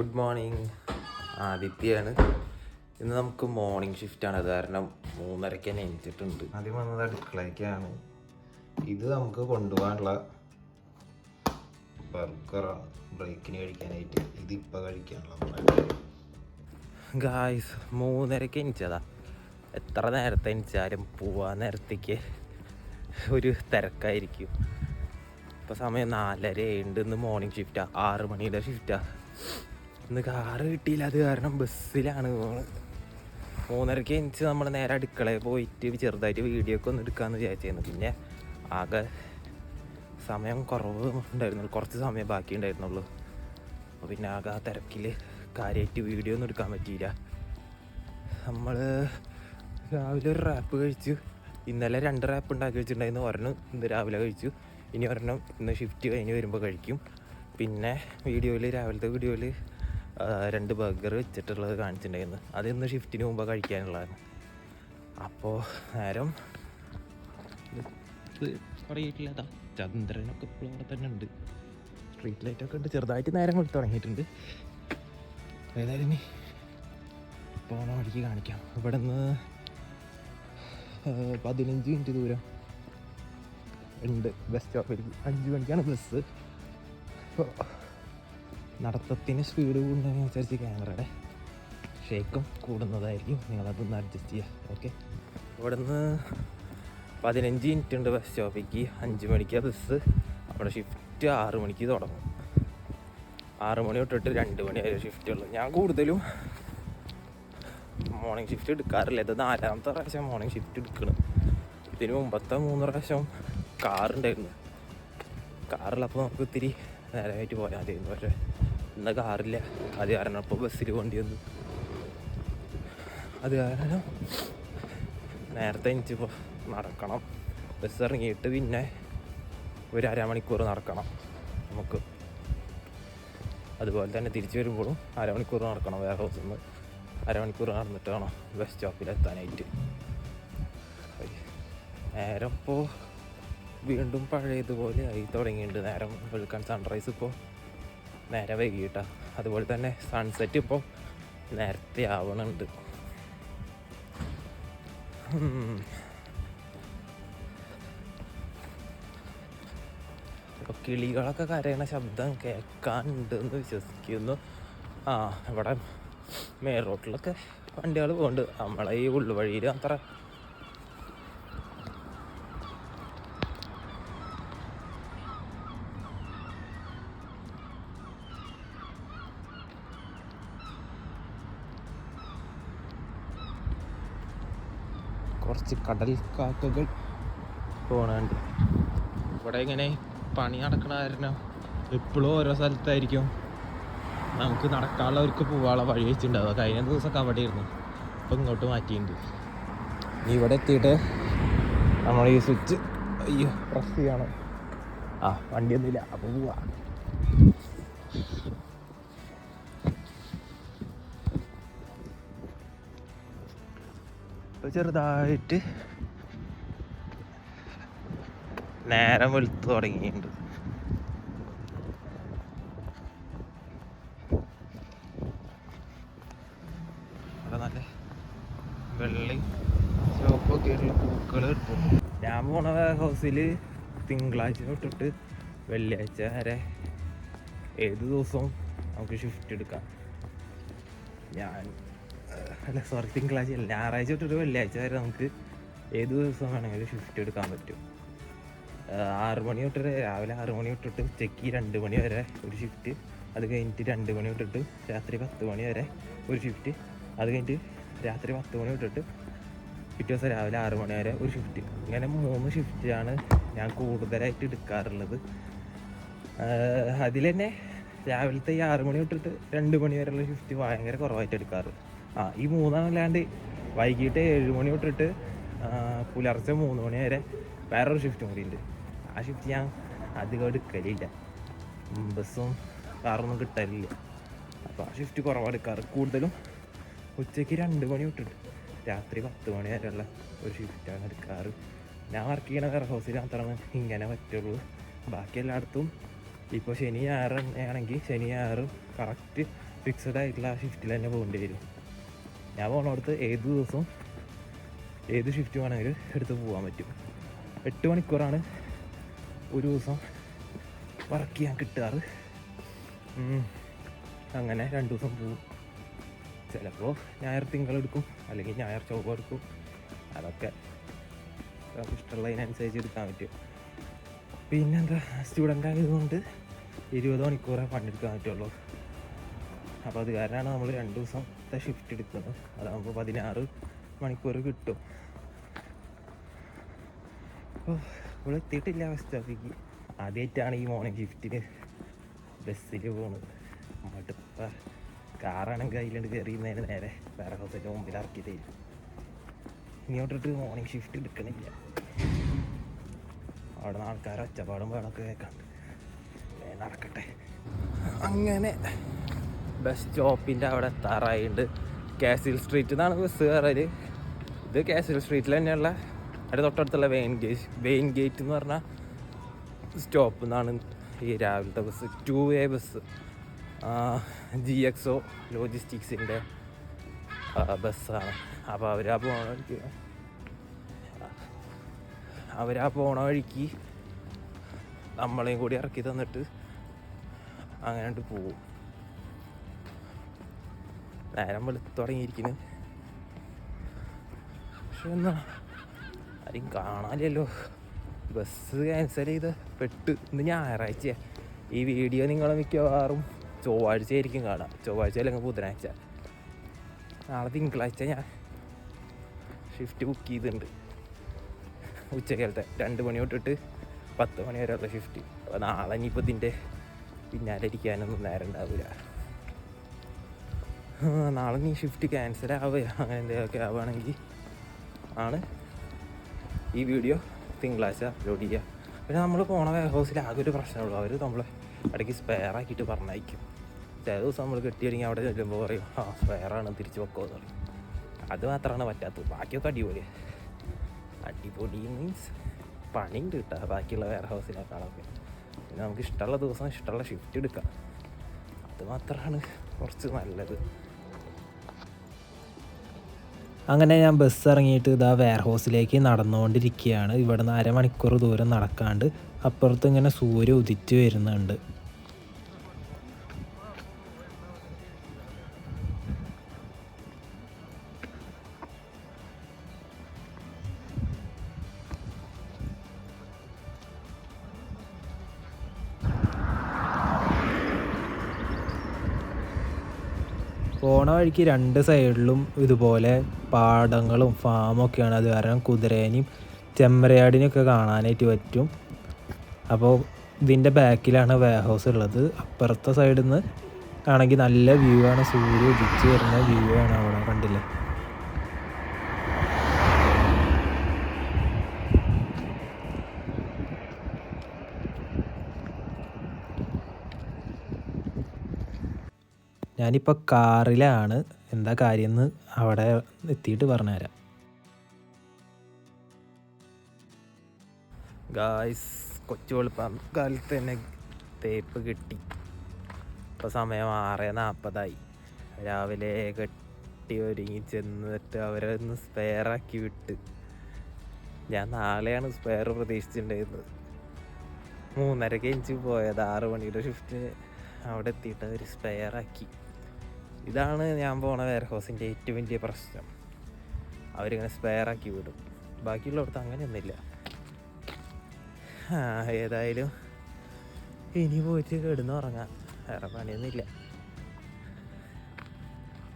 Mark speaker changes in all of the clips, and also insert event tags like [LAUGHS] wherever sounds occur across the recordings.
Speaker 1: Good morning. ആദിത്യയാണ്. ഇന്ന് നമുക്ക് morning ഷിഫ്റ്റാണ് അത് കാരണം മൂന്നരയ്ക്ക് തന്നെ എണീച്ചിട്ടുണ്ട് ആദ്യം വന്നത് അടുക്കളയ്ക്കാണ്. ഇത് നമുക്ക് കൊണ്ടുപോകാനുള്ള ബർഗറാണ് ബ്രേക്കിന് കഴിക്കാനായിട്ട് ഇത് ഇപ്പൊ കഴിക്കാനുള്ള ഗായ്സ് മൂന്നരയ്ക്ക് എണീച്ചതാ. എത്ര നേരത്തെ എണീച്ചാലും പോവാൻ നേരത്തേക്ക് ഒരു തിരക്കായിരിക്കും. ഇപ്പൊ സമയം നാലര ഉണ്ട് ഇന്ന് മോർണിംഗ് ഷിഫ്റ്റാ ആറ് മണിയുടെ ഷിഫ്റ്റാ ഇന്ന് കാറ് കിട്ടിയില്ല. അത് കാരണം ബസ്സിലാണ് പോകുന്നത് മൂന്നരയ്ക്ക് എനിച്ച് നമ്മൾ നേരെ അടുക്കളയിൽ പോയിട്ട് ചെറുതായിട്ട് വീഡിയോ ഒക്കെ ഒന്ന് എടുക്കാമെന്ന് വിചാരിച്ചിരുന്നു. പിന്നെ ആകെ സമയം കുറവ് ഉണ്ടായിരുന്നുള്ളൂ. കുറച്ച് സമയം ബാക്കി ഉണ്ടായിരുന്നുള്ളൂ. അപ്പോൾ പിന്നെ ആകെ ആ തിരക്കിൽ കാര്യമായിട്ട് വീഡിയോ ഒന്നും എടുക്കാൻ പറ്റിയില്ല. നമ്മൾ രാവിലെ ഒരു റാപ്പ് കഴിച്ചു. ഇന്നലെ രണ്ട് റാപ്പ് ഉണ്ടാക്കി വെച്ചിട്ടുണ്ടായിരുന്നു. ഒരെണ്ണം ഇന്ന് രാവിലെ കഴിച്ചു. ഇനി ഒരെണ്ണം ഇന്ന് ഷിഫ്റ്റ് കഴിഞ്ഞ് വരുമ്പോൾ കഴിക്കും. പിന്നെ വീഡിയോയിൽ രാവിലത്തെ വീഡിയോയിൽ രണ്ട് ബർഗർ വെച്ചിട്ടുള്ളത് കാണിച്ചിട്ടുണ്ടായിരുന്നു. അതിന്ന് ഷിഫ്റ്റിന് മുമ്പ് കഴിക്കാനുള്ളതാണ്. അപ്പോൾ നേരം തുടങ്ങിയിട്ടില്ല ചന്ദ്രനൊക്കെ ഇപ്പോഴും അവിടെ തന്നെ ഉണ്ട്. സ്ട്രീറ്റ് ലൈറ്റൊക്കെ ഉണ്ട്. ചെറുതായിട്ട് നേരം കൊടുത്ത് തുടങ്ങിയിട്ടുണ്ട്. ഏതായാലും ഇനി പോണ വഴിക്ക് കാണിക്കാം. ഇവിടെ നിന്ന് പതിനഞ്ച് മിനിറ്റ് ദൂരം ഉണ്ട്. ബസ് സ്റ്റോപ്പിൽ അഞ്ച് മണിക്കാണ് ബസ് അപ്പോൾ നടത്തത്തിന് സ്പീഡ് കൂടുന്നതിനനുസരിച്ച് ക്യാമറയുടെ ഷേക്കും കൂടുന്നതായിരിക്കും. നിങ്ങളതൊന്ന് അഡ്ജസ്റ്റ് ചെയ്യുക ഓക്കെ ഇവിടെ നിന്ന് പതിനഞ്ച് മിനിറ്റ് ഉണ്ട് ബസ് സ്റ്റോപ്പിലേക്ക് അഞ്ച് മണിക്ക് ബസ് അവിടെ ഷിഫ്റ്റ് ആറ് മണിക്ക് തുടങ്ങും. ആറ് മണി തൊട്ടിട്ട് രണ്ട് മണി വരെ ഷിഫ്റ്റ് ഉള്ളു. ഞാൻ കൂടുതലും മോർണിംഗ് ഷിഫ്റ്റ് എടുക്കാറില്ല. ഇത് നാലാമത്തെ പ്രാവശ്യം മോർണിംഗ് ഷിഫ്റ്റ് എടുക്കണം. ഇതിന് മുമ്പത്തെ മൂന്ന് പ്രാവശ്യം കാറുണ്ടായിരുന്നു കാറിലപ്പോൾ നമുക്ക് ഇത്തിരി നേരമായിട്ട് പോയാൽ മതിയായിരുന്നു പക്ഷേ ഇന്ന് കാറില്ല. അത് കാരണം ഇപ്പോൾ ബസ്സിൽ പോകേണ്ടി വന്നു അത് കാരണം നേരത്തെ എനിച്ചിപ്പോൾ നടക്കണം. ബസ് ഇറങ്ങിയിട്ട് പിന്നെ ഒരു അരമണിക്കൂർ നടക്കണം നമുക്ക്. അതുപോലെ തന്നെ തിരിച്ചു വരുമ്പോഴും അരമണിക്കൂർ നടക്കണം വേറെ ഹൗസിൽ നിന്ന് അരമണിക്കൂർ നടന്നിട്ട് വേണം ബസ് സ്റ്റോപ്പിലെത്താനായിട്ട്. നേരം ഇപ്പോൾ വീണ്ടും പഴയതുപോലെ ആയി തുടങ്ങിയിട്ടുണ്ട്. നേരം വെളുക്കാൻ സൺറൈസ് ഇപ്പോൾ നേരെ വൈകിട്ടാ. അതുപോലെ തന്നെ സൺസെറ്റ് ഇപ്പോൾ നേരത്തെ ആവണുണ്ട്. കിളികളൊക്കെ കരയണ ശബ്ദം കേൾക്കാനുണ്ട് എന്ന് വിശ്വസിക്കുന്നു. ആ ഇവിടെ മേൽ റോട്ടിലൊക്കെ വണ്ടികൾ പോകുന്നുണ്ട് നമ്മളെ ഈ ഉള്ളുവഴിയിൽ അത്ര കുറച്ച് കടൽ കാക്കകൾ പോണുണ്ട്. ഇവിടെ ഇങ്ങനെ പണി നടക്കണ കാരണം എപ്പോഴും ഓരോ സ്ഥലത്തായിരിക്കും. നമുക്ക് നടക്കാനുള്ളവർക്ക് പോകാനുള്ള വഴി വെച്ചിട്ടുണ്ടാവുക കഴിഞ്ഞ ദിവസം അവിടെ ഇരുന്നു ഇപ്പം ഇങ്ങോട്ട് മാറ്റിയിട്ടുണ്ട്. ഇവിടെ എത്തിയിട്ട് നമ്മൾ ഈ സ്വിച്ച് അയ്യോ പ്രസ് ചെയ്യണം. ആ വണ്ടിയൊന്നുമില്ല. അപ്പോൾ പോവാ. ഇപ്പൊ ചെറുതായിട്ട് നേരം വെളുത്ത് തുടങ്ങിയിട്ടുണ്ട്. ഞാൻ പോണ ഹൗസിൽ തിങ്കളാഴ്ച തൊട്ടിട്ട് വെള്ളിയാഴ്ച വരെ ഏത് ദിവസവും നമുക്ക് ഷിഫ്റ്റ് എടുക്കാം. ഞാൻ അല്ല സോറി തിങ്കളാഴ്ച അല്ല ഞായറാഴ്ച തൊട്ടിട്ട് വെള്ളിയാഴ്ച വരെ നമുക്ക് ഏത് ദിവസം വേണമെങ്കിലും ഷിഫ്റ്റ് എടുക്കാൻ പറ്റും. ആറ് മണി തൊട്ട് രാവിലെ ആറ് മണി തൊട്ടിട്ട് ഉച്ചയ്ക്ക് രണ്ട് മണി വരെ ഒരു ഷിഫ്റ്റ് അത് കഴിഞ്ഞിട്ട് രണ്ട് മണി തൊട്ടിട്ട് രാത്രി പത്ത് മണി വരെ ഒരു ഷിഫ്റ്റ് അത് കഴിഞ്ഞിട്ട് രാത്രി പത്ത് മണി തൊട്ടിട്ട് പിറ്റേ ദിവസം രാവിലെ ആറ് മണി വരെ ഒരു ഷിഫ്റ്റ് ഇങ്ങനെ മൂന്ന് ഷിഫ്റ്റാണ് ഞാൻ കൂടുതലായിട്ട് എടുക്കാറുള്ളത്. അതിൽ തന്നെ രാവിലത്തെ ഈ ആറ് മണി തൊട്ടിട്ട് രണ്ട് മണി വരെയുള്ള ഷിഫ്റ്റ് ഭയങ്കര കുറവായിട്ട് എടുക്കാറ്. ആ ഈ മൂന്നാണല്ലാണ്ട് വൈകിട്ട് ഏഴ് മണി തൊട്ടിട്ട് പുലർച്ചെ മൂന്ന് മണി വരെ വേറൊരു ഷിഫ്റ്റും കൂടി ഉണ്ട് ആ ഷിഫ്റ്റ് ഞാൻ അധികം എടുക്കലില്ല. ബസ്സും കാറൊന്നും കിട്ടലില്ല. അപ്പോൾ ആ ഷിഫ്റ്റ് കുറവാണ് എടുക്കാറ്. കൂടുതലും ഉച്ചയ്ക്ക് രണ്ട് മണി തൊട്ടിട്ട് രാത്രി പത്ത് മണി വരെയുള്ള ഒരു ഷിഫ്റ്റാണ് എടുക്കാറ്. ഞാൻ വർക്ക് ചെയ്യണ വെയർ ഹൗസിൽ മാത്രമാണ് ഇങ്ങനെ പറ്റുള്ളൂ. ബാക്കി എല്ലായിടത്തും ഇപ്പോൾ ശനി ആണെങ്കിൽ ശനി ഞായറും കറക്റ്റ് ഫിക്സഡ് ആയിട്ടുള്ള ഷിഫ്റ്റിൽ തന്നെ പോകേണ്ടി വരും. ഞാൻ പോണടുത്ത് ഏത് ദിവസവും ഏത് ഷിഫ്റ്റ് വേണമെങ്കിലും എടുത്ത് പോകാൻ പറ്റും. എട്ട് മണിക്കൂറാണ് ഒരു ദിവസം വർക്ക് ചെയ്യാൻ കിട്ടാറ്. അങ്ങനെ രണ്ട് ദിവസം പോവും. ചിലപ്പോൾ ഞായർ തിങ്കളെടുക്കും അല്ലെങ്കിൽ ഞായർ ചൊവ്വ എടുക്കും. അതൊക്കെ നമുക്ക് ഇഷ്ടമുള്ളതിനനുസരിച്ച് എടുക്കാൻ പറ്റും. പിന്നെന്താ സ്റ്റുഡന്റ് ആയതുകൊണ്ട് ഇരുപത് മണിക്കൂറേ പണിയെടുക്കാൻ പറ്റുള്ളൂ. അപ്പോൾ അത് കാരണമാണ് നമ്മൾ രണ്ട് ദിവസത്തെ ഷിഫ്റ്റ് എടുക്കുന്നത് അതാകുമ്പോൾ പതിനാറ് മണിക്കൂർ കിട്ടും. അപ്പോൾ ഇവിടെ എത്തിയിട്ടില്ല ബസ് സ്റ്റോപ്പിക്ക് ആദ്യമായിട്ടാണ് ഈ മോർണിംഗ് ഷിഫ്റ്റിന് ബസ്സിൽ പോകുന്നത് മടുപ്പ കാറാണെങ്കിൽ അതിലുണ്ട് കയറിയുന്നതിന് നേരെ വേറെ ഹൗസിന്റെ മുമ്പിൽ ഇറക്കി ഇങ്ങോട്ടിട്ട് മോർണിംഗ് ഷിഫ്റ്റ് എടുക്കണില്ല. അവിടെ നിന്ന് ആൾക്കാർ ഒച്ചപ്പാടും വേണമൊക്കെ കേൾക്കാണ്ട്. നടക്കട്ടെ. അങ്ങനെ ബസ് സ്റ്റോപ്പിന്റെ അവിടെ എത്താറായിട്ടുണ്ട് കാസിൽ സ്ട്രീറ്റ് നിന്നാണ് ബസ് കയറൽ ഇത് കാസിൽ സ്ട്രീറ്റിൽ തന്നെയുള്ള അവിടെ തൊട്ടടുത്തുള്ള വെയിൻ ഗേറ്റ് വെയിൻ ഗേറ്റ് എന്ന് പറഞ്ഞാൽ സ്റ്റോപ്പ് നിന്നാണ് ഈ രാവിലത്തെ bus two way bus GXO ലോജിസ്റ്റിക്സിന്റെ ബസ്സാണ് അപ്പോൾ അവരാ പോണ വഴിക്ക് അവരാ പോണ വഴിക്ക് നമ്മളെയും കൂടി ഇറക്കി തന്നിട്ട് അങ്ങനെ പോവും. നേരം വെളുത്ത് തുടങ്ങിയിരിക്കുന്നു. പക്ഷെ എന്നാ ആരും കാണാനില്ലല്ലോ. ബസ് ക്യാൻസൽ ചെയ്ത് പെട്ട് ഇന്ന് ഞായറാഴ്ച ഈ വീഡിയോ നിങ്ങൾ മിക്കവാറും ചൊവ്വാഴ്ച ആയിരിക്കും കാണാം. ചൊവ്വാഴ്ച അല്ലെങ്കിൽ ബുധനാഴ്ച. നാളെ തിങ്കളാഴ്ച ഞാൻ ഷിഫ്റ്റ് ബുക്ക് ചെയ്തിട്ടുണ്ട്. ഉച്ചക്കാലത്തെ രണ്ട് മണി തൊട്ടിട്ട് പത്ത് മണി വരെയുള്ള ഷിഫ്റ്റ് അപ്പോൾ നാളെ ഇനിയിപ്പോൾ ഇതിന്റെ പിന്നാലെ ഇരിക്കാനൊന്നും നേരം ഉണ്ടാവില്ല [LAUGHS] നാളെ നീ ഷിഫ്റ്റ് ക്യാൻസൽ ആവുക അങ്ങനെ എന്തെങ്കിലുമൊക്കെ ആവുകയാണെങ്കിൽ ആണ്. ഈ വീഡിയോ തിങ്കളാഴ്ച അപ്ലോഡ് ചെയ്യുക പിന്നെ നമ്മൾ പോണ വെയർ ഹൗസിൽ ആകെ ഒരു പ്രശ്നമുള്ളൂ. അവർ നമ്മളെ ഇടയ്ക്ക് സ്പെയർ ആക്കിയിട്ട് പറഞ്ഞയക്കും. ചില ദിവസം നമ്മൾ കെട്ടിയൊരുങ്ങി അവിടെ ചെല്ലുമ്പോൾ പറയും ആ സ്പെയറാണ് തിരിച്ച് വെക്കോ എന്ന് പറയും. അത് മാത്രമാണ് പറ്റാത്തത്. ബാക്കിയൊക്കെ അടിപൊളി അടിപൊളി മീൻസ് പണിയുണ്ട് കിട്ടുക ബാക്കിയുള്ള വെയർ ഹൗസിനേക്കാളൊക്കെ പിന്നെ നമുക്ക് ഇഷ്ടമുള്ള ദിവസം ഇഷ്ടമുള്ള ഷിഫ്റ്റ് എടുക്കാം. അത് മാത്രമാണ് കുറച്ച് നല്ലത്. അങ്ങനെ ഞാൻ ബസ് ഇറങ്ങിയിട്ട് ഇതാ വെയർ ഹൗസിലേക്ക് നടന്നുകൊണ്ടിരിക്കുകയാണ്. ഇവിടെ നിന്ന് അരമണിക്കൂർ ദൂരം നടക്കാണ്ട് അപ്പുറത്ത് ഇങ്ങനെ സൂര്യ ഉദിച്ച് വരുന്നുണ്ട്. പോണ വഴിക്ക് രണ്ട് സൈഡിലും ഇതുപോലെ പാടങ്ങളും ഫാമൊക്കെയാണ്. അത് കാരണം കുതിരേനെയും ചെമ്മരയാടിനെയൊക്കെ കാണാനായിട്ട് പറ്റും. അപ്പോൾ ഇതിന്റെ ബാക്കിലാണ് വേ ഹൗസ് ഉള്ളത്. അപ്പുറത്തെ സൈഡിൽ നിന്ന് ആണെങ്കിൽ നല്ല വ്യൂ ആണ്. സൂര്യ ഉദിച്ച് വരുന്ന വ്യൂ ആണ് അവിടെ കണ്ടില്ലേ? ഞാനിപ്പോൾ കാറിലാണ്. എന്താ കാര്യം എന്ന് അവിടെ എത്തിയിട്ട് പറഞ്ഞുതരാം. ഗായ്സ് കൊച്ചു വെളുപ്പം കാലത്ത് തന്നെ തേപ്പ് കിട്ടി. ഇപ്പോൾ സമയം ആറ് നാൽപ്പതായി രാവിലെ കെട്ടി ഒരുങ്ങി ചെന്നിട്ട് അവരെ ഒന്ന് സ്പെയറാക്കി വിട്ട്. ഞാൻ നാളെയാണ് സ്പെയർ പ്രതീക്ഷിച്ചിട്ടുണ്ടായിരുന്നത്. മൂന്നരക്ക് കഴിഞ്ഞ് പോയത്. ആറ് മണിയുടെ ഷിഫ്റ്റ് അവിടെ എത്തിയിട്ട് അവർ സ്പെയറാക്കി ഇതാണ് ഞാൻ പോണ വെയർ ഹൗസിന്റെ ഏറ്റവും വലിയ പ്രശ്നം. അവരിങ്ങനെ സ്പെയറാക്കി വിടും. ബാക്കിയുള്ളടത്ത് അങ്ങനെയൊന്നുമില്ല. ഏതായാലും ഇനി പോയിട്ട് കിടന്ന് ഉറങ്ങാം. വേറെ പണിയൊന്നുമില്ല.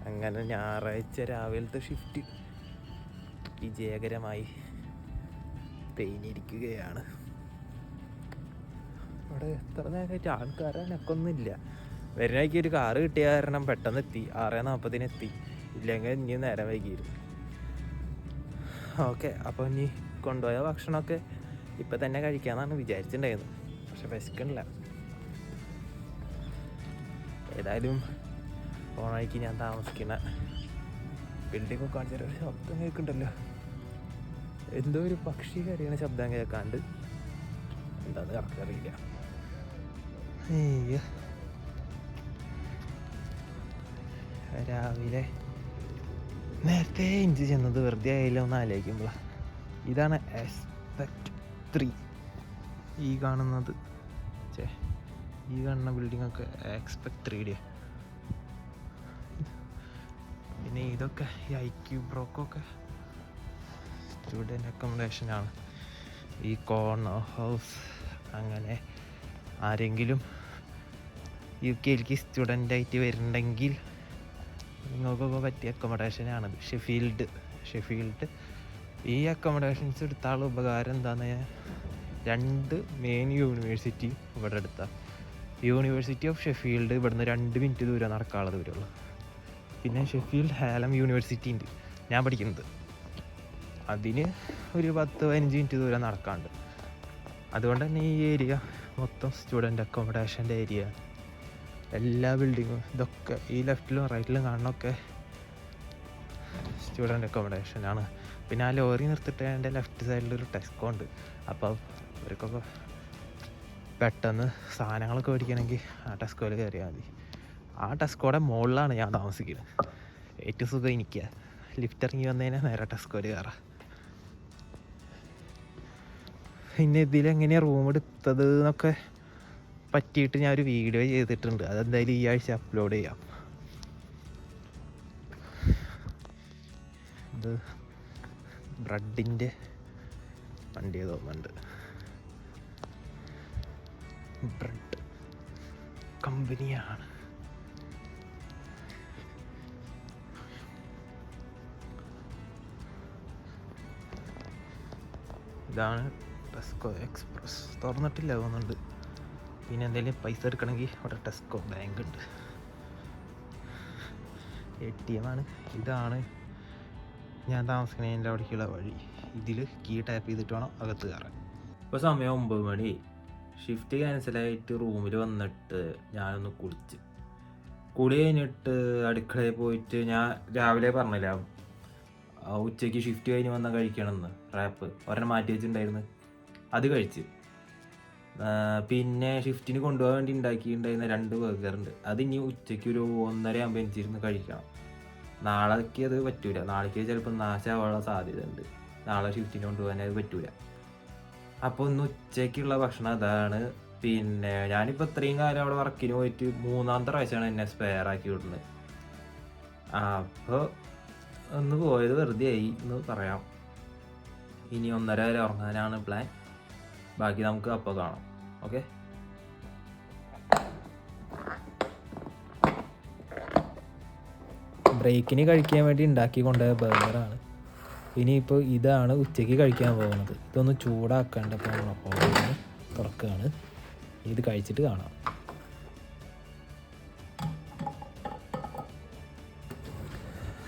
Speaker 1: അങ്ങനെ ഞായറാഴ്ച രാവിലത്തെ ഷിഫ്റ്റ് വിജയകരമായി തേഞ്ഞിരിക്കുകയാണ് അവിടെ എത്ര നേരമായിട്ട് ആൾക്കാരനൊക്കൊന്നുമില്ല വരുന്നേക്ക് ഒരു കാറ് കിട്ടിയ കാരണം പെട്ടെന്ന് എത്തി. ആറ് നാൽപ്പതിന് എത്തി. ഇല്ലെങ്കിൽ ഇനി നേരം വൈകിയിരുന്നു ഓക്കെ അപ്പോൾ ഇനി കൊണ്ടുപോയ ഭക്ഷണമൊക്കെ ഇപ്പം തന്നെ കഴിക്കാമെന്നാണ് വിചാരിച്ചിട്ടുണ്ടായിരുന്നത്. പക്ഷെ വിശക്കണില്ല ഏതായാലും പോണ വഴിക്ക് ഞാൻ താമസിക്കുന്ന ബിൽഡിംഗ് ഒക്കെ കാണിച്ചാൽ ഒരു ശബ്ദം കേൾക്കുന്നുണ്ടല്ലോ. എന്തോ ഒരു പക്ഷി കരയണ ശബ്ദം കേൾക്കാണ്ട് എന്താന്ന് കറക്റ്റ് അറിയില്ല അയ്യോ. രാവിലെ നേരത്തെ എനിക്ക് ചെന്നത് വെറുതെ ആയില്ല ഒന്ന് ആലോചിക്കുമ്പോൾ ഇതാണ് എസ്പെക്ട് ത്രീ ഈ കാണുന്നത്. ചേ ഈ കാണുന്ന ബിൽഡിംഗ് ഒക്കെ എക്സ്പെക്ട് ത്രീ ഡി പിന്നെ ഇതൊക്കെ ഈ ഐ ക്യൂ ബ്രോക്കൊക്കെ സ്റ്റുഡന്റ് അക്കോമഡേഷനാണ് ഈ കോർണർ ഹൗസ് അങ്ങനെ ആരെങ്കിലും യു കെയിലേക്ക് സ്റ്റുഡന്റായിട്ട് വരുന്നുണ്ടെങ്കിൽ നിങ്ങൾക്കൊക്കെ പറ്റിയ അക്കോമഡേഷനാണത് ഷെഫീൽഡ്. ഷെഫീൽഡ്. ഈ അക്കോമഡേഷൻസ് എടുത്താലുള്ള ഉപകാരം എന്താണെന്ന് രണ്ട് മെയിൻ യൂണിവേഴ്സിറ്റി ഇവിടെ എടുത്താൽ യൂണിവേഴ്സിറ്റി ഓഫ് ഷെഫീൽഡ് ഇവിടുന്ന് രണ്ട് മിനിറ്റ് ദൂരം നടക്കാനുള്ള ദൂരമുള്ളൂ. പിന്നെ ഷെഫീൽഡ് ഹാലം യൂണിവേഴ്സിറ്റി ഉണ്ട്. ഞാൻ പഠിക്കുന്നത്. അതിന് ഒരു പത്ത് പതിനഞ്ച് മിനിറ്റ് ദൂരം നടക്കാണ്ട്. അതുകൊണ്ട് തന്നെ ഈ ഏരിയ മൊത്തം സ്റ്റുഡന്റ് അക്കോമഡേഷന്റെ ഏരിയ എല്ലാ ബിൽഡിങ്ങും ഇതൊക്കെ ഈ ലെഫ്റ്റിലും റൈറ്റിലും കാണുന്നൊക്കെ അക്കോമഡേഷൻ അക്കോമഡേഷനാണ് പിന്നെ ആ ലോറി നിർത്തിട്ട് എന്റെ ലെഫ്റ്റ് സൈഡിൽ ഒരു ടെസ്കോ ഉണ്ട്. അപ്പോൾ ഇവർക്കൊക്കെ പെട്ടെന്ന് സാധനങ്ങളൊക്കെ മേടിക്കണമെങ്കിൽ ആ ടെസ്കോയിൽ കയറിയാൽ മതി. ആ ടെസ്കോയുടെ മുകളിലാണ് ഞാൻ താമസിക്കുന്നത്. ഏറ്റവും സുഖം എനിക്ക്. ലിഫ്റ്റ് ഇറങ്ങി വന്നതിന് നേരെ ടെസ്കോയിൽ കയറാം. പിന്നെ ഇതിലെങ്ങനെയാണ് റൂം എടുത്തത് എന്നൊക്കെ പറ്റിയിട്ട് ഞാൻ ഒരു വീഡിയോ ചെയ്തിട്ടുണ്ട്. അതെന്തായാലും ഈ ആഴ്ച അപ്ലോഡ് ചെയ്യാം. അത് ബ്രെഡിന്റെ വണ്ടി തോന്നുന്നുണ്ട് ബ്രഡ് കമ്പനിയാണ്. ഇതാണ് ടെസ്കോ എക്സ്പ്രസ് തുറന്നിട്ടില്ല തോന്നുന്നുണ്ട്. പിന്നെ എന്തെങ്കിലും പൈസ എടുക്കണമെങ്കിൽ അവിടെ ടെസ്കോ ബാങ്ക് ഉണ്ട്. എ ടി എം ആണ്. ഇതാണ് ഞാൻ താമസിക്കുന്നതിന്റെ അവിടേക്കുള്ള വഴി. ഇതിൽ കീ ടാപ്പ് ചെയ്തിട്ട് വേണം അകത്ത് കയറാൻ. ഇപ്പോൾ സമയം ഒമ്പത് മണി. ഷിഫ്റ്റ് ക്യാൻസലായിട്ട് റൂമിൽ വന്നിട്ട് ഞാനൊന്ന് കുളിച്ച്. കുളി കഴിഞ്ഞിട്ട് അടുക്കളയിൽ പോയിട്ട് ഞാൻ രാവിലെ പറഞ്ഞില്ല ഉച്ചയ്ക്ക് ഷിഫ്റ്റ് കഴിഞ്ഞ് വന്നാൽ കഴിക്കണമെന്ന് റാപ്പ് ഒരെണ്ണം മാറ്റി വെച്ചിട്ടുണ്ടായിരുന്നു. അത് കഴിച്ച്. പിന്നെ ഷിഫ്റ്റിന് കൊണ്ടുപോകാൻ വേണ്ടി ഉണ്ടാക്കിയിട്ടുണ്ടായിരുന്ന രണ്ട് ബർഗറുണ്ട് അത് ഇനി ഉച്ചയ്ക്ക് ഒരു ഒന്നര ആകുമ്പോൾ എനിച്ചിരുന്ന് കഴിക്കണം. നാളേക്ക് അത് പറ്റൂല. നാളേക്ക് ചിലപ്പോൾ നാശമാവാനുള്ള സാധ്യത ഉണ്ട് നാളെ ഷിഫ്റ്റിന് കൊണ്ടുപോകാൻ അത് പറ്റൂല. അപ്പോൾ ഇന്ന് ഉച്ചയ്ക്കുള്ള ഭക്ഷണം അതാണ്. പിന്നെ ഞാനിപ്പോൾ ഇത്രയും കാലം അവിടെ വർക്കിന് പോയിട്ട് മൂന്നാമത്തെ പ്രാവശ്യമാണ് എന്നെ സ്പെയർ ആക്കി വിടുന്നത്. അപ്പോൾ ഒന്ന് പോയത് വെറുതെ ആയി. എന്ന് പറയാം. ഇനി ഒന്നര വരെ ഉറങ്ങാനാണ് പ്ലാൻ ബാക്കി നമുക്ക് അപ്പോൾ കാണാം. ഓക്കെ? ബ്രേക്കിന് കഴിക്കാൻ വേണ്ടി ഉണ്ടാക്കി കൊണ്ടുപോയ ബർഗറാണ് ഇനിയിപ്പോൾ ഇതാണ് ഉച്ചയ്ക്ക് കഴിക്കാൻ പോകുന്നത്. ഇതൊന്ന് ചൂടാക്കേണ്ടപ്പോൾ നമ്മളപ്പോൾ തുറക്കുകയാണ്. ഇത് കഴിച്ചിട്ട് കാണാം.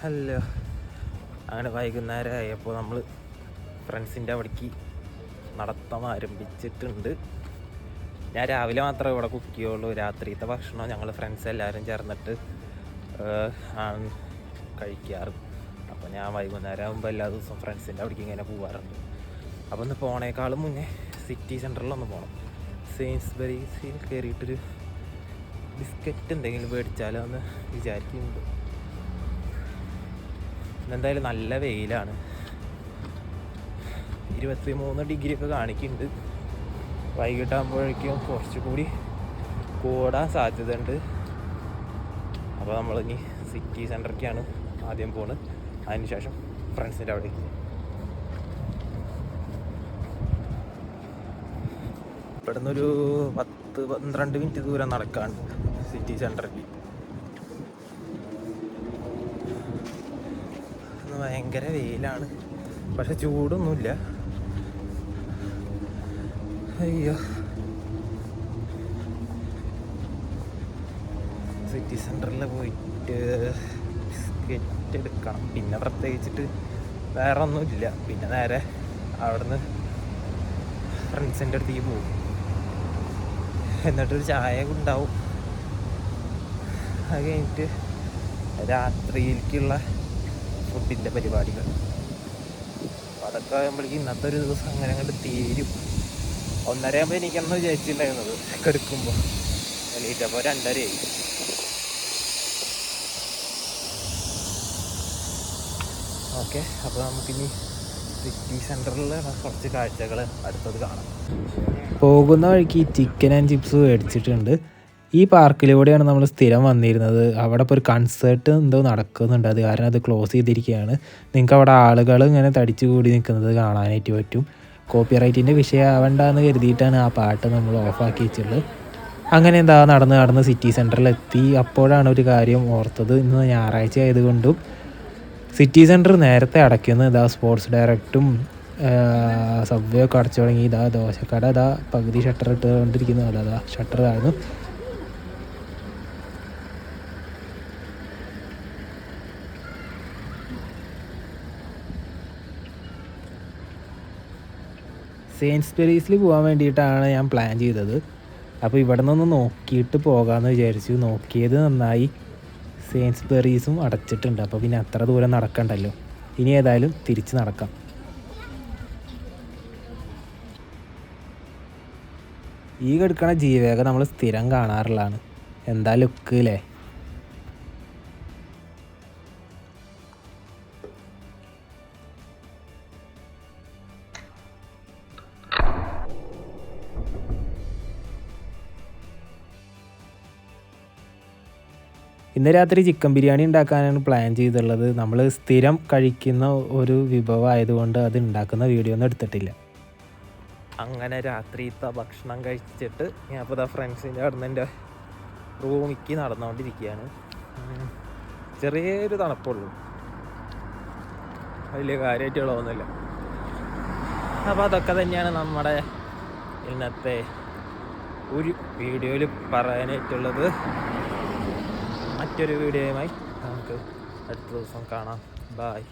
Speaker 1: ഹലോ. അങ്ങനെ വൈകുന്നേരം ആയപ്പോൾ നമ്മൾ ഫ്രണ്ട്സിന്റെ അവിടേക്ക് നടത്തം ആരംഭിച്ചിട്ടുണ്ട്. ഞാൻ രാവിലെ മാത്രമേ ഇവിടെ കുക്ക് ചെയ്യുള്ളൂ രാത്രിയത്തെ ഭക്ഷണം ഞങ്ങൾ ഫ്രണ്ട്സ് എല്ലാവരും ചേർന്നിട്ട് ആണ് കഴിക്കാറ്. അപ്പോൾ ഞാൻ വൈകുന്നേരം ആകുമ്പോൾ എല്ലാ ദിവസവും ഫ്രണ്ട്സിന്റെ അവിടേക്ക് ഇങ്ങനെ പോകാറുണ്ട് അപ്പോൾ ഒന്ന് പോണേക്കാളും മുന്നേ സിറ്റി സെന്ററിലൊന്ന് പോകണം സെയിൻസ്ബറീസിൽ കയറിയിട്ടൊരു ബിസ്ക്കറ്റ് എന്തെങ്കിലും മേടിച്ചാലോ എന്ന് വിചാരിക്കുന്നുണ്ട്. എന്തായാലും നല്ല വെയിലാണ്. ഇരുപത്തി മൂന്ന് ഡിഗ്രി ഒക്കെ കാണിക്കുന്നുണ്ട്. വൈകിട്ടാകുമ്പോഴേക്കും കുറച്ചുകൂടി കൂടാൻ സാധ്യതയുണ്ട്. അപ്പോൾ നമ്മളിനി സിറ്റി സെന്ററിലേക്കാണ് ആദ്യം പോകുന്നത് അതിന് ശേഷം ഫ്രണ്ട്സിന്റെ അവിടേക്ക്. ഇവിടുന്ന് ഒരു പത്ത് പന്ത്രണ്ട് മിനിറ്റ് ദൂരം നടക്കാണ്ട് സിറ്റി സെന്ററിൽ ഭയങ്കര വെയിലാണ്. പക്ഷെ ചൂടൊന്നുമില്ല. അയ്യോ. സിറ്റി സെന്ററിൽ പോയിട്ട് ബിസ്ക്കറ്റ് എടുക്കണം. പിന്നെ പ്രത്യേകിച്ചിട്ട് വേറെ ഒന്നുമില്ല പിന്നെ നേരെ അവിടുന്ന് ഫ്രണ്ട്സിന്റെ അടുത്തേക്ക് പോകും എന്നിട്ടൊരു ചായ ഉണ്ടാവും. അത് കഴിഞ്ഞിട്ട് രാത്രിയിലേക്കുള്ള ഫുഡിന്റെ പരിപാടികൾ. അതൊക്കെ ആകുമ്പോഴേക്കും ഇന്നത്തെ ഒരു ദിവസം അങ്ങനെ അങ്ങോട്ട് തീരും. ഒന്നര എനിക്കന്ന് എനിക്കെന്ന് വിചാരിച്ചിട്ടുണ്ടായിരുന്നത് കെടുക്കുമ്പോൾ എണീറ്റപ്പോൾ രണ്ടരയായി. ഓക്കെ അപ്പോൾ നമുക്കിനി സിറ്റി സെന്ററിൽ കുറച്ച് കാഴ്ചകൾ അടുത്തത് കാണാം. പോകുന്ന വഴിക്ക് ചിക്കൻ ആൻഡ് ചിപ്സ് മേടിച്ചിട്ടുണ്ട്. ഈ പാർക്കിലൂടെയാണ് നമ്മൾ സ്ഥിരം വന്നിരുന്നത്. അവിടെ ഇപ്പോൾ ഒരു കൺസേർട്ട് എന്തോ നടക്കുന്നുണ്ട്. അത് കാരണം അത് ക്ലോസ് ചെയ്തിരിക്കുകയാണ്. നിങ്ങൾക്ക് അവിടെ ആളുകൾ ഇങ്ങനെ തടിച്ചു കൂടി നിൽക്കുന്നത് കാണാനായിട്ട് പറ്റും. കോപ്പി റൈറ്റിന്റെ വിഷയമാവണ്ടെന്ന് കരുതിയിട്ടാണ് ആ പാട്ട് നമ്മൾ ഓഫാക്കി വെച്ചുള്ളത് അങ്ങനെ എന്താ നടന്ന് നടന്ന് സിറ്റി സെന്ററിൽ എത്തി അപ്പോഴാണ് ഒരു കാര്യം ഓർത്തത്. ഇന്ന് ഞായറാഴ്ച ആയതുകൊണ്ടും സിറ്റി സെന്റർ നേരത്തെ അടയ്ക്കുന്നു. ഇതാ സ്പോർട്സ് ഡയറക്റ്റും സബ്വേ ഒക്കെ അടച്ചു തുടങ്ങി. ഇതാ ദോശക്കട ഇതാ പകുതി ഷട്ടർ ഇട്ടുകൊണ്ടിരിക്കുന്നു. അതാ ഷട്ടർ ആയിരുന്നു സെയിൻസ്ബെറീസിൽ പോകാൻ വേണ്ടിയിട്ടാണ് ഞാൻ പ്ലാൻ ചെയ്തത്. അപ്പോൾ ഇവിടെ നിന്നൊന്ന് നോക്കിയിട്ട് പോകാമെന്ന് വിചാരിച്ചു. നോക്കിയത് നന്നായി. സെയിൻസ് ബെറീസും അടച്ചിട്ടുണ്ട്. അപ്പോൾ പിന്നെ അത്ര ദൂരം നടക്കണ്ടല്ലോ. ഇനി ഏതായാലും തിരിച്ച് നടക്കാം. ഈ കിടക്കണ ജീവേക നമ്മൾ സ്ഥിരം കാണാറുള്ളതാണ്. എന്താ ലുക്ക് അല്ലേ ഇന്ന് രാത്രി ചിക്കൻ ബിരിയാണി ഉണ്ടാക്കാനാണ് പ്ലാൻ ചെയ്തിട്ടുള്ളത് നമ്മൾ സ്ഥിരം കഴിക്കുന്ന ഒരു വിഭവം ആയതുകൊണ്ട് അത് ഉണ്ടാക്കുന്ന വീഡിയോ ഒന്നും എടുത്തിട്ടില്ല. അങ്ങനെ രാത്രിത്തെ ഭക്ഷണം കഴിച്ചിട്ട് ഞാൻ ഇപ്പോൾ ഫ്രണ്ട്സിന്റെ അവിടെ നിന്ന് എന്റെ റൂമിക്ക് നടന്നുകൊണ്ടിരിക്കുകയാണ്. ചെറിയൊരു തണുപ്പുള്ളൂ. വലിയ കാര്യമായിട്ടുള്ളതൊന്നുമില്ല അപ്പോൾ അതൊക്കെ തന്നെയാണ് നമ്മുടെ ഇന്നത്തെ ഒരു വീഡിയോയിൽ പറയാനായിട്ടുള്ളത്. മറ്റൊരു വീഡിയോയുമായി നമുക്ക് അടുത്ത ദിവസം കാണാം. ബായ്